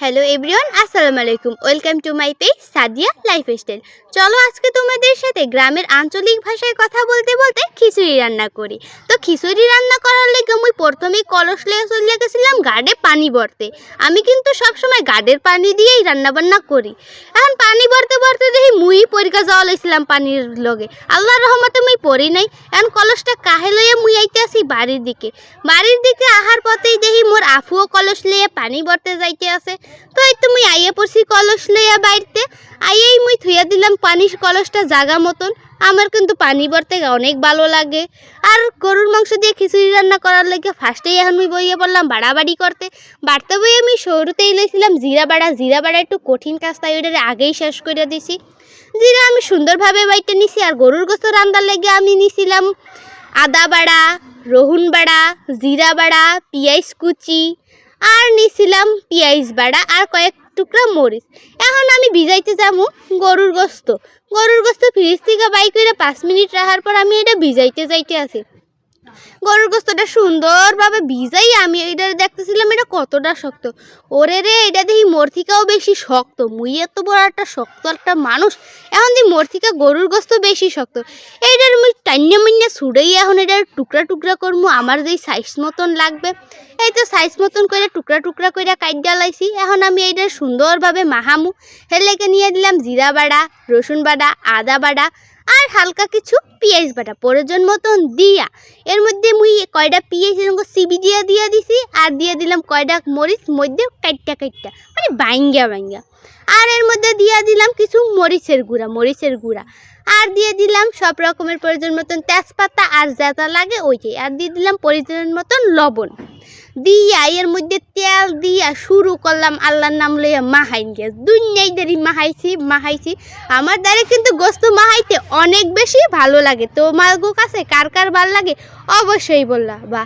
Hello everyone আসসালামু আলাইকুম welcome to my page Sadia lifestyle চলো আজকে তোমাদের সাথে গ্রামের আঞ্চলিক ভাষায় কথা বলতে বলতে খিচুড়ি রান্না করি। তো খিচুড়ি রান্না করার লেগে আমি প্রথমেই কলস লেগে চলে গেছিলাম গার্ডে পানি ভরতে। আমি কিন্তু সবসময় গার্ডের পানি দিয়েই রান্নাবান্না করি। এখন পানি ভরতে ভরতে দেখি মুই পরীক্ষা যাওয়া লাইছিলাম পানির লগে। আল্লাহর রহমতে মুই পড়ি নাই। এখন কলসটা কাহে লইয়া মুই আইতে আসি বাড়ির দিকে। বাড়ির দিকে আহার পথেই দেখি মোর আফুও কলস লইয়া পানি ভরতে যাইতে আছে। তো এই তো মুই আইয়া পড়ছি কলস লইয়া বাড়িতে আইয়াই মুই থুইয়া দিলাম পানির কলসটা জাগা মতন। আমার কিন্তু পানি ভরতে অনেক ভালো লাগে। আর গরুর মাংস দিয়ে খিচুড়ি রান্না করার লাগে ফার্স্টেই এখন আমি বইয়ে পড়লাম বাড়াবাড়ি করতে। বাড়তে বইয়ে আমি শুরুতেই লইছিলাম জিরা বাড়া। জিরা বাড়া একটু কঠিন কাজ, তাই ওইটারে আগেই শেষ করে দিছি। জিরা আমি সুন্দরভাবে বাইটে নিছি আর গরুর গোস্ত রান্নার লেগে আমি নিছিলাম আদা বাড়া, রহুন বাড়া, জিরা বাড়া, পিঁয়াজ কুচি। আর নিছিলাম পিঁয়াজ বাড়া। আর কয়েক টুকরা মরিচ। এখন আমি ভিজাইতে যাব গরুর গোস্ত। গরুর গোস্ত ফ্রিজ থেকে বাই করে পাঁচ মিনিট রাখার পর আমি এটা ভিজাইতে যাইতে আছি। গরুর গোস্তটা সুন্দরভাবে ভিজাই আমি এটা দেখতেছিলাম, এটা কতটা শক্ত। ওরে রে, এটা দেখি মর্থিকাও বেশি শক্ত। মুই এত বড় একটা শক্ত একটা মানুষ, এখন দি মর্থিকা থেকে গরুর গোস্ত বেশি শক্ত। এইটার মুই টান্যা মান্যা ছুড়েই এখন এটার টুকরা টুকরা করব আমার যেই সাইজ মতন লাগবে। এই তো সাইজ মতন করে টুকরা টুকরা করে কাইট লাইছি, এখন আমি এইটার সুন্দরভাবে মাহামু হেলেকে নিয়ে দিলাম জিরা বাড়া, রসুন বাড়া, আদা বাড়া আর হালকা কিছু পেঁয়াজ বাটা। প্রয়োজন মতন দিয়া। এর মধ্যে মুই কয়টা পেঁয়াজ এরকম সিবি দিয়া দিয়া দিছি আর দিয়ে দিলাম কয়টা মরিচ, মধ্যে কাইটটা কাইটটা। মানে বাইঙ্গা বাইঙ্গা। আর এর মধ্যে দিয়া দিলাম কিছু মরিচের গুঁড়া মরিচের গুঁড়া। আর দিয়ে দিলাম সব রকমের প্রয়োজন মতন তেজপাতা আর যা লাগে ওইটাই। আর দিয়ে দিলাম প্রয়োজন মতন লবণ। দিয়া, এর মধ্যে তেল দিয়া শুরু করলাম আল্লাহর নাম লইয়া মাহাইন গ্যাস দুনিয়াই দেরি মাহাইছি মাহাইছি। আমার দ্বারা কিন্তু গোস্ত মাহাইতে অনেক বেশি ভালো লাগে। তোমার গো কাছে কার কার ভালো লাগে? অবশ্যই বললা বা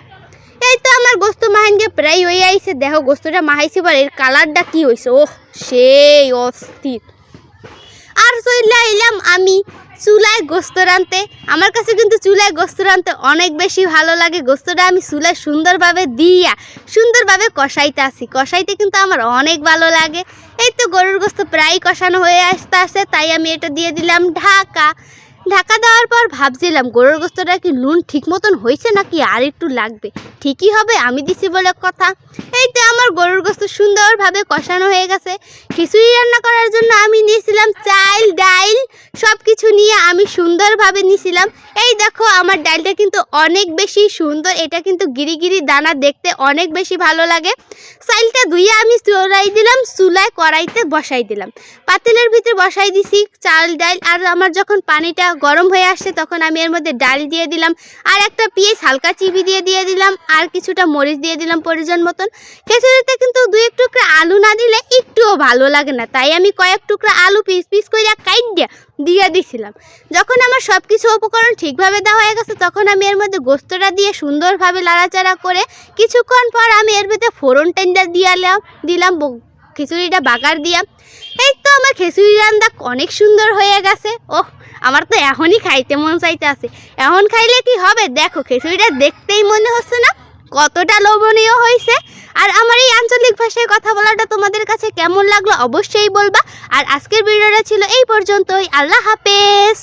এই তো আমার গোস্ত মাহাইনকে প্রায় হয়ে আইছে। দেখো, গোস্তটা মাহাইছি পর এর কালারটা কি হয়েছে ওহ, সেই অস্থির। আর চলে এলাম আমি চুলায় গোস্ত রাঁধতে। আমার কাছে কিন্তু চুলায় গোস্ত রাঁধতে অনেক বেশি ভালো লাগে। গোস্তটা আমি চুলায় সুন্দরভাবে দিয়া, সুন্দরভাবে কষাইতে আসি। কষাইতে কিন্তু আমার অনেক ভালো লাগে। এই তো গরুর গোস্ত প্রায় কষানো হয়ে আসতে আসে, তাই আমি এটা দিয়ে দিলাম ঢাকা। ঢাকা দেওয়ার পর ভাবছিলাম, গরুর গোস্তটা কি নুন ঠিক মতন হয়েছে নাকি আর একটু লাগবে? ঠিকই হবে, আমি দিছি বলে কথা। এই তো আমার গরুর গোস্ত সুন্দরভাবে কষানো হয়ে গেছে। খিচুড়ি রান্না করার জন্য আমি নিয়েছিলাম চাল ডাইল সব কিছু নিয়ে আমি সুন্দরভাবে নিয়েছিলাম। এই দেখো, আমার ডালটা কিন্তু অনেক বেশি সুন্দর, এটা কিন্তু গিরি গিরি দানা দেখতে অনেক বেশি ভালো লাগে। চাইলটা ধুয়ে আমি চড়াই দিলাম, চুলায় কড়াইতে বসাই দিলাম। পাতিলের ভিতরে বসাই দিছি চাল ডাল আর আমার যখন পানিটা গরম হয়ে আসছে, তখন আমি এর মধ্যে ডাল দিয়ে দিলাম, আর একটা পেঁয়াজ, হালকা চিবি দিয়ে দিয়ে দিলাম, আর কিছুটা মরিচ দিয়ে দিলাম প্রয়োজন মতন। খিচুড়িতে কিন্তু দুই এক টুকরা আলু না দিলে একটুও ভালো লাগে না, তাই আমি কয়েক টুকরা আলু পিস পিস করে কাইট দিয়ে দিয়ে দিছিলাম। যখন আমার সব কিছু উপকরণ ঠিকভাবে দেওয়া হয়ে গেছে, তখন আমি এর মধ্যে গোস্তটা দিয়ে সুন্দরভাবে লাড়াচাড়া করে কিছুক্ষণ পর আমি এর মধ্যে ফোড়ন টেন্ডা দিয়ালাম দিলাম খিচুড়িটা বাগার দিয়া। এই তো আমার খিচুড়ি রান্না অনেক সুন্দর হয়ে গেছে, ওহ! আমার তো এখনই খাইতে মন চাইতে আছে এখন খাইলে কি হবে? দেখো খিচুড়িটা দেখতেই মনে হচ্ছে না কতটা লোভনীয় হয়েছে আর আমার এই আঞ্চলিক ভাষায় কথা বলাটা তোমাদের কাছে কেমন লাগল অবশ্যই বলবা। আর আজকের ভিডিওটা ছিল এই পর্যন্তই। আল্লাহ হাফেজ।